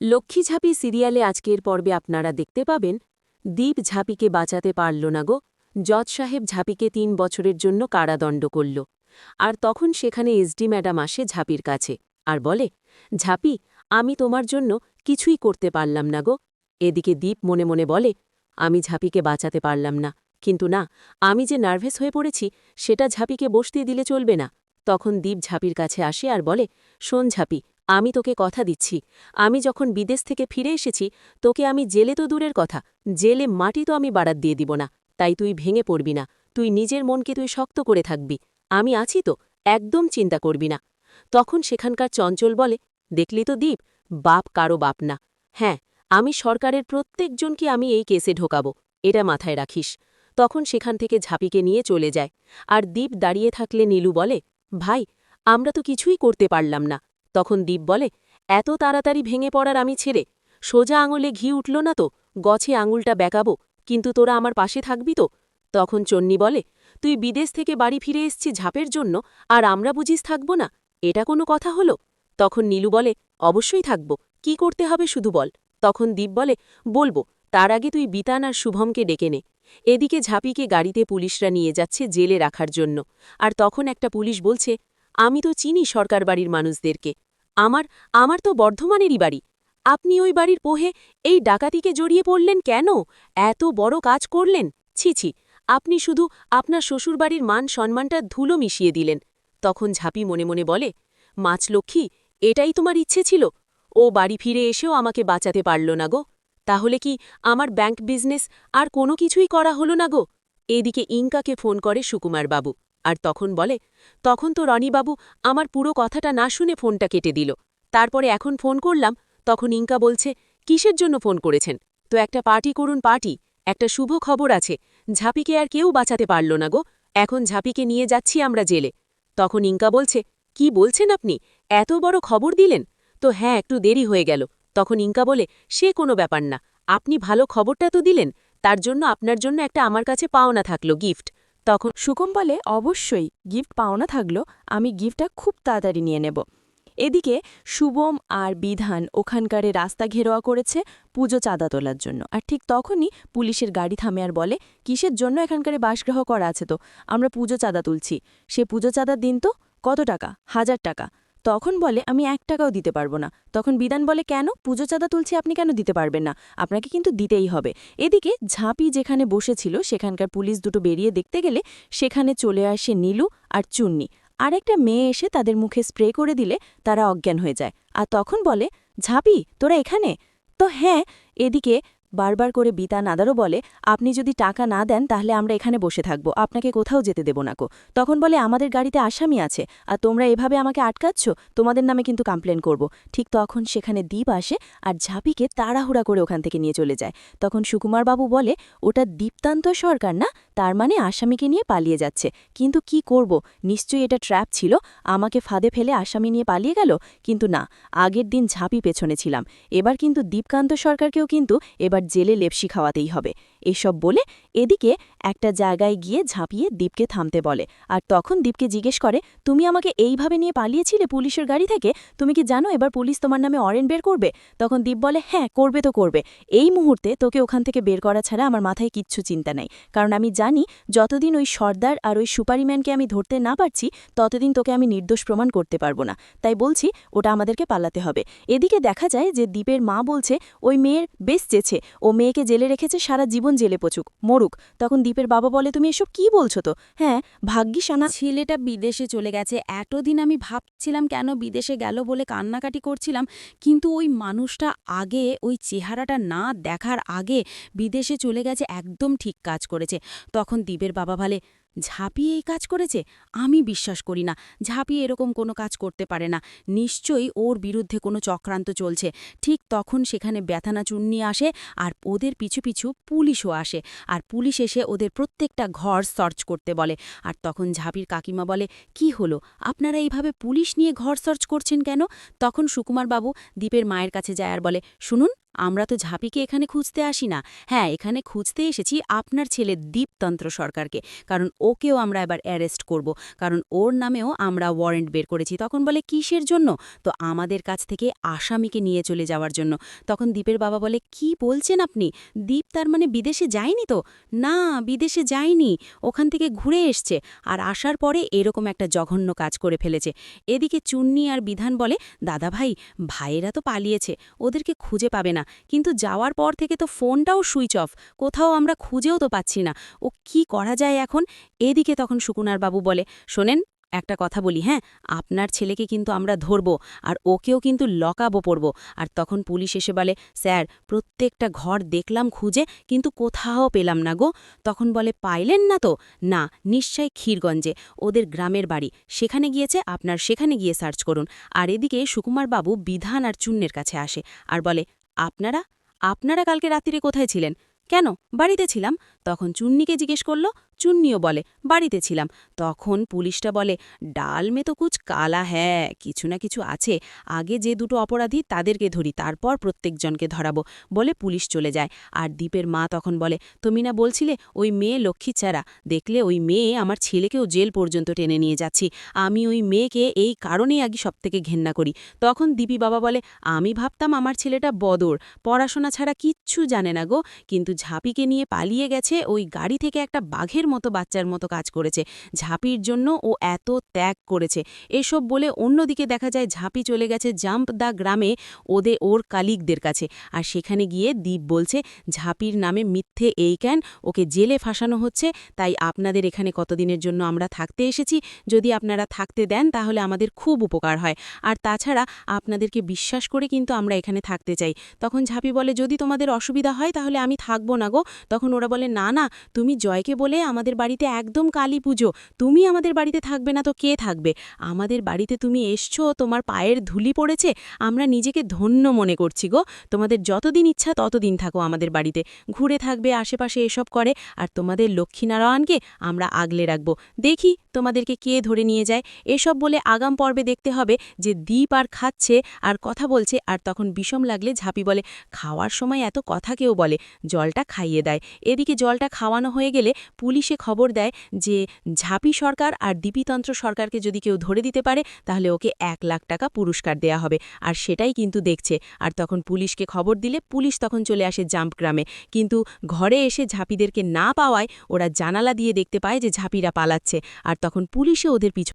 লক্ষ্মী ঝাঁপি সিরিয়ালে আজকের পর্বে আপনারা দেখতে পাবেন, দীপ ঝাঁপিকে বাঁচাতে পারল না গো, জজ সাহেব ঝাঁপিকে তিন বছরের জন্য কারাদণ্ড করল। আর তখন সেখানে এসডি ম্যাডাম আসে ঝাঁপির কাছে, আর বলে, ঝাঁপি, আমি তোমার জন্য কিছুই করতে পারলাম না গো। এদিকে দীপ মনে মনে বলে, আমি ঝাঁপিকে বাঁচাতে পারলাম না, কিন্তু না, আমি যে নার্ভাস হয়ে পড়েছি, সেটা ঝাঁপিকে বসতে দিলে চলবে না। তখন দীপ ঝাঁপির কাছে আসে আর বলে, শোন ঝাঁপি আমি তোকে কথা দিচ্ছি। আমি যখন বিদেশ থেকে ফিরে এসেছি, তোকে আমি জেলে তো দূরের কথা, জেলে মাটি তো আমি বাড়াত দিয়ে দিব না, তাই তুই ভেঙে পড়বি না, তুই নিজের মনকে তুই শক্ত করে থাকবি, আমি আছি তো, একদম চিন্তা করবি না। তখন সেখানকার চঞ্চল বলে, দেখলি তো দীপ বাপ কারও বাপ না। হ্যাঁ আমি সরকারের প্রত্যেকজনকে আমি এই কেসে ঢোকাবো, এটা মাথায় রাখিস। তখন সেখান থেকে ঝাঁপিকে নিয়ে চলে যায়, আর দীপ দাঁড়িয়ে থাকলে নীলু বলে, ভাই, আমরা তো কিছুই করতে পারলাম না। তখন দীপ বলে, এত তাড়াতাড়ি ভেঙে পড়ার আমি ছেড়ে, সোজা আঙুলে ঘি উঠল না তো, গছে আঙুলটা বেঁকাবো, কিন্তু তোরা আমার পাশে থাকবি তো? তখন চন্নি বলে, তুই বিদেশ থেকে বাড়ি ফিরে এসছি ঝাপের জন্য, আর আমরা বুঝিস থাকব না, এটা কোনো কথা হলো? তখন নীলু বলে, অবশ্যই থাকব, কি করতে হবে শুধু বল। তখন দীপ বলে, বলব, তার আগে তুই বিতান আর শুভমকে ডেকে নে, এদিকে ঝাঁপিকে গাড়িতে পুলিশরা নিয়ে যাচ্ছে জেলে রাখার জন্য, আর তখন একটা পুলিশ বলছে, আমি তো চিনি সরকার বাড়ির মানুষদেরকে আমার আমার তো বর্ধমানেরই বাড়ি। আপনি ওই বাড়ির পোহে এই ডাকাতিকে জড়িয়ে পড়লেন কেন? এত বড় কাজ করলেন? ছি ছি, আপনি শুধু আপনার শ্বশুরবাড়ির মান সম্মানটা ধুলো মিশিয়ে দিলেন। তখন ঝাঁপি মনে মনে বলে মাছলক্ষ্মী এটাই তোমার ইচ্ছে ছিল? ও বাড়ি ফিরে এসেও আমাকে বাঁচাতে পারল না গো। তাহলে কি আমার ব্যাংক বিজনেস আর কোনো কিছুই করা হলো না গো? এদিকে ইঙ্কাকে ফোন করে সুকুমার বাবু আর তখন বলে, তখন তো রনিবাবু আমার পুরো কথাটা না শুনে ফোনটা কেটে দিল। তারপরে এখন ফোন করলাম, তখন ইঙ্কা বলছে, কিসের জন্য ফোন করেছেন? তো একটা পার্টি করুন পার্টি, একটা শুভ খবর আছে, ঝাঁপিকে আর কেউ বাঁচাতে পারল না গো, এখন ঝাঁপিকে নিয়ে যাচ্ছি আমরা জেলে। তখন ইঙ্কা বলছে, কি বলছেন আপনি? এত বড় খবর দিলেন? তো হ্যাঁ একটু দেরি হয়ে গেল। তখন ইঙ্কা বলে, সে কোনো ব্যাপার না, আপনি ভালো খবরটা তো দিলেন, তার জন্য আপনার জন্য একটা আমার কাছে পাওনা থাকল, গিফট। তখন সুকম বলে, অবশ্যই গিফট পাওনা থাকল, আমি গিফটটা খুব তাড়াতাড়ি নিয়ে নেব। এদিকে শুভম আর বিধান ওখানকারে রাস্তা ঘেরোয়া করেছে পুজো চাঁদা তোলার জন্য। আর ঠিক তখনই পুলিশের গাড়ি থামে আর বলে, কিসের জন্য এখানকারে বাসগ্রহ করা আছে তো? আমরা পুজো চাঁদা তুলছি। সে পুজো চাঁদার দিন তো কত টাকা? হাজার টাকা। তখন বলে, আমি এক টাকাও দিতে পারব না। তখন বিধান বলে, কেন? পুজো চাঁদা তুলছি আপনি কেন দিতে পারবেন না? আপনাকে কিন্তু দিতেই হবে। এদিকে ঝাঁপি যেখানে বসেছিল, সেখানকার পুলিশ দুটো বেরিয়ে দেখতে গেলে সেখানে চলে আসে নীলু আর চুন্নি। আরেকটা মেয়ে এসে তাদের মুখে স্প্রে করে দিলে তারা অজ্ঞান হয়ে যায়। আর তখন বলে, ঝাঁপি, তোরা এখানে? তো হ্যাঁ এদিকে বারবার করে বিতা নাদারও বলে, আপনি যদি টাকা না দেন, তাহলে আমরা এখানে বসে থাকব। আপনাকে কোথাও যেতে দেবো না কো। তখন বলে, আমাদের গাড়িতে আসামি আছে, আর তোমরা এভাবে আমাকে আটকাচ্ছ? তোমাদের নামে কিন্তু কমপ্লেন করব। ঠিক তখন সেখানে দ্বীপ আসে, আর ঝাঁপিকে তাড়াহুড়া করে ওখান থেকে নিয়ে চলে যায়। তখন সুকুমার বাবু বলে, ওটা দীপ্তান্ত সরকার না? তার মানে আসামিকে নিয়ে পালিয়ে যাচ্ছে। কিন্তু কি করব? নিশ্চয়ই এটা ট্র্যাপ ছিল, আমাকে ফাঁদে ফেলে আসামি নিয়ে পালিয়ে গেল? কিন্তু না, আগের দিন ঝাঁপি পেছনে ছিলাম। এবার কিন্তু দীপকান্ত সরকারকেও কিন্তু এবার জেলে লেপসি খাওয়াতেই হবে। এসব বলে এদিকে একটা জায়গায় গিয়ে ঝাঁপিয়ে দীপকে থামতে বলে। আর তখন দীপকে জিজ্ঞেস করে, তুমি আমাকে এইভাবে নিয়ে পালিয়েছিলে পুলিশের গাড়ি থেকে? তুমি কি জানো এবার পুলিশ তোমার নামে অরেন বের করবে? তখন দীপ বলে হ্যাঁ করবে তো করবে। এই মুহূর্তে তোকে ওখান থেকে বের করা ছাড়া আমার মাথায় কিচ্ছু চিন্তা নাই। কারণ আমি জানি যতদিন ওই সর্দার আর ওই সুপারিম্যানকে আমি ধরতে না পারছি, ততদিন তোকে আমি নির্দোষ প্রমাণ করতে পারব না। তাই বলছি, ওটা আমাদেরকে পালাতে হবে। এদিকে দেখা যায় যে দ্বীপের মা বলছে, ওই মেয়ের বেশ চেছে ও মেয়েকে জেলে রেখেছে সারা জীবন জেলে পচুক, মরুক। তখন দীপের বাবা বলে, তুমি এসব কি বলছো তো? হ্যাঁ ভাগ্যিস আনা ছেলেটা বিদেশে চলে গেছে। এতদিন আমি ভাবছিলাম কেন বিদেশে গেল বলে কান্নাকাটি করছিলাম, কিন্তু ওই মানুষটা আগে, ওই চেহারাটা না দেখার আগে বিদেশে চলে গেছে, একদম ঠিক কাজ করেছে। তখন দীপের বাবা ভালে ঝাঁপিয়ে এই কাজ করেছে? আমি বিশ্বাস করি না। ঝাঁপিয়ে এরকম কোনো কাজ করতে পারে না। নিশ্চয়ই ওর বিরুদ্ধে কোনো চক্রান্ত চলছে। ঠিক তখন সেখানে ব্যথানা চুন্নি আসে আর ওদের পিছু পিছু পুলিশও আসে। আর পুলিশ এসে ওদের প্রত্যেকটা ঘর সার্চ করতে বলে। আর তখন ঝাঁপির কাকিমা বলে, কি হলো? আপনারা এইভাবে পুলিশ নিয়ে ঘর সার্চ করছেন কেন? তখন সুকুমারবাবু দ্বীপের মায়ের কাছে যায় আর বলে, শুনুন আমরা তো ঝাঁপিকে এখানে খুঁজতে আসি না হ্যাঁ এখানে খুঁজতে এসেছি আপনার ছেলে দীপতন্ত্র সরকারকে। কারণ ওকেও আমরা এবার অ্যারেস্ট করব। কারণ ওর নামেও আমরা ওয়ারেন্ট বের করেছি। তখন বলে, কিসের জন্য? তো আমাদের কাছ থেকে আসামিকে নিয়ে চলে যাওয়ার জন্য। তখন দীপের বাবা বলে, কি বলছেন আপনি? দীপ তার মানে বিদেশে যায়নি তো? না, বিদেশে যায়নি। ওখান থেকে ঘুরে এসছে আর আসার পরে এরকম একটা জঘন্য কাজ করে ফেলেছে। এদিকে চুন্নি আর বিধান বলে দাদা ভাই ভাইয়েরা তো পালিয়েছে। ওদেরকে খুঁজে পাবে না। কিন্তু যাওয়ার পর থেকে তো ফোনটাও সুইচ অফ, কোথাও আমরা খুঁজেও তো পাচ্ছি না। ও কি করা যায় এখন? এদিকে তখন সুকুনার বাবু বলে, শোনেন, একটা কথা বলি হ্যাঁ? আপনার ছেলেকে কিন্তু আমরা ধরব আর ওকেও কিন্তু লকাবো পড়ব। আর তখন পুলিশ এসে বলে, স্যার, প্রত্যেকটা ঘর দেখলাম খুঁজে, কিন্তু কোথাও পেলাম না গো। তখন বলে, পাইলেন না তো? না, নিশ্চয় ক্ষীরগঞ্জে, ওদের গ্রামের বাড়ি। সেখানে গিয়েছে, আপনার সেখানে গিয়ে সার্চ করুন। আর এদিকে সুকুমার বাবু বিধান আর চুন্নের কাছে আসে আর বলে আপনারা? আপনারা কালকে রাত্রিরে কোথায় ছিলেন? কেন? বাড়িতে ছিলাম। তখন চুন্নিকে জিজ্ঞেস করল চুন্নিও বলে, বাড়িতে ছিলাম। তখন পুলিশটা বলে, ডাল মে তো কুচ কালা হ্যাঁ কিছু না কিছু আছে। আগে যে দুটো অপরাধী তাদেরকে ধরি, তারপর প্রত্যেকজনকে ধরাবো। বলে পুলিশ চলে যায়। আর দীপের মা তখন বলে, তুমি না বলছিলে ওই মেয়ে লক্ষ্মীচারা দেখলে ওই মেয়ে আমার ছেলেকেও জেল পর্যন্ত টেনে নিয়ে যাচ্ছি। আমি ওই মেয়েকে এই কারণেই আগে সবথেকে ঘেন্না করি। তখন দীপি বাবা বলে, আমি ভাবতাম আমার ছেলেটা বদর। পড়াশোনা ছাড়া কিচ্ছু জানে না গো। কিন্তু ঝাঁপিকে নিয়ে পালিয়ে গেছে ওই গাড়ি থেকে একটা বাঘের মতো বাচ্চার মতো কাজ করেছে। ঝাঁপির জন্য ও এত ত্যাগ করেছে। এসব বলে অন্যদিকে দেখা যায় ঝাঁপি চলে গেছে জাম্প দা গ্রামে ওদের ওর কালিকদের কাছে। আর সেখানে গিয়ে দ্বীপ বলছে, ঝাঁপির নামে মিথ্যে এই ক্যান, ওকে জেলে ফাঁসানো হচ্ছে, তাই আপনাদের এখানে কতদিনের জন্য আমরা থাকতে এসেছি। যদি আপনারা থাকতে দেন, তাহলে আমাদের খুব উপকার হয়। আর তাছাড়া আপনাদেরকে বিশ্বাস করে কিন্তু আমরা এখানে থাকতে চাই তখন ঝাঁপি বলে, যদি তোমাদের অসুবিধা হয়, তাহলে আমি থাকব না গো তখন ওরা বলে, না না, তুমি জয়কে বলে আমাদের বাড়িতে একদম কালী পুজো। তুমি আমাদের বাড়িতে থাকবে না তো কে থাকবে? আমাদের বাড়িতে তুমি এসছো, তোমার পায়ের ধুলি পড়েছে, আমরা নিজেকে ধন্য মনে করছি গো। তোমাদের যতদিন ইচ্ছা ততদিন থাকো আমাদের বাড়িতে। ঘুরে থাকবে, আশেপাশে এসব করে, আর তোমাদের লক্ষ্মীনারায়ণকে আমরা আগলে রাখব। দেখি তোমাদেরকে কে ধরে নিয়ে যায়। এসব বলে আগাম পর্বে দেখতে হবে যে দ্বীপ আর খাচ্ছে, আর কথা বলছে, আর তখন বিষম লাগলে ঝাঁপি বলে, খাওয়ার সময় এত কথা কেউ বলে, জলটা খাইয়ে দেয়। এদিকে জলটা খাওয়ানো হয়ে গেলে পুলিশে খবর দেয় যে ঝাপি সরকার আর দীপিতন্ত্র সরকারকে যদি কেউ ধরে দিতে পারে, তাহলে ওকে এক লাখ টাকা পুরস্কার দেয়া হবে। আর সেটাই কিন্তু দেখছে। আর তখন পুলিশকে খবর দিলে পুলিশ তখন চলে আসে জাম্প গ্রামে কিন্তু ঘরে এসে ঝাঁপিদেরকে না পাওয়ায় ওরা জানালা দিয়ে দেখতে পায় যে ঝাঁপিরা পালাচ্ছে। আর তখন পুলিশে ওদের পিছু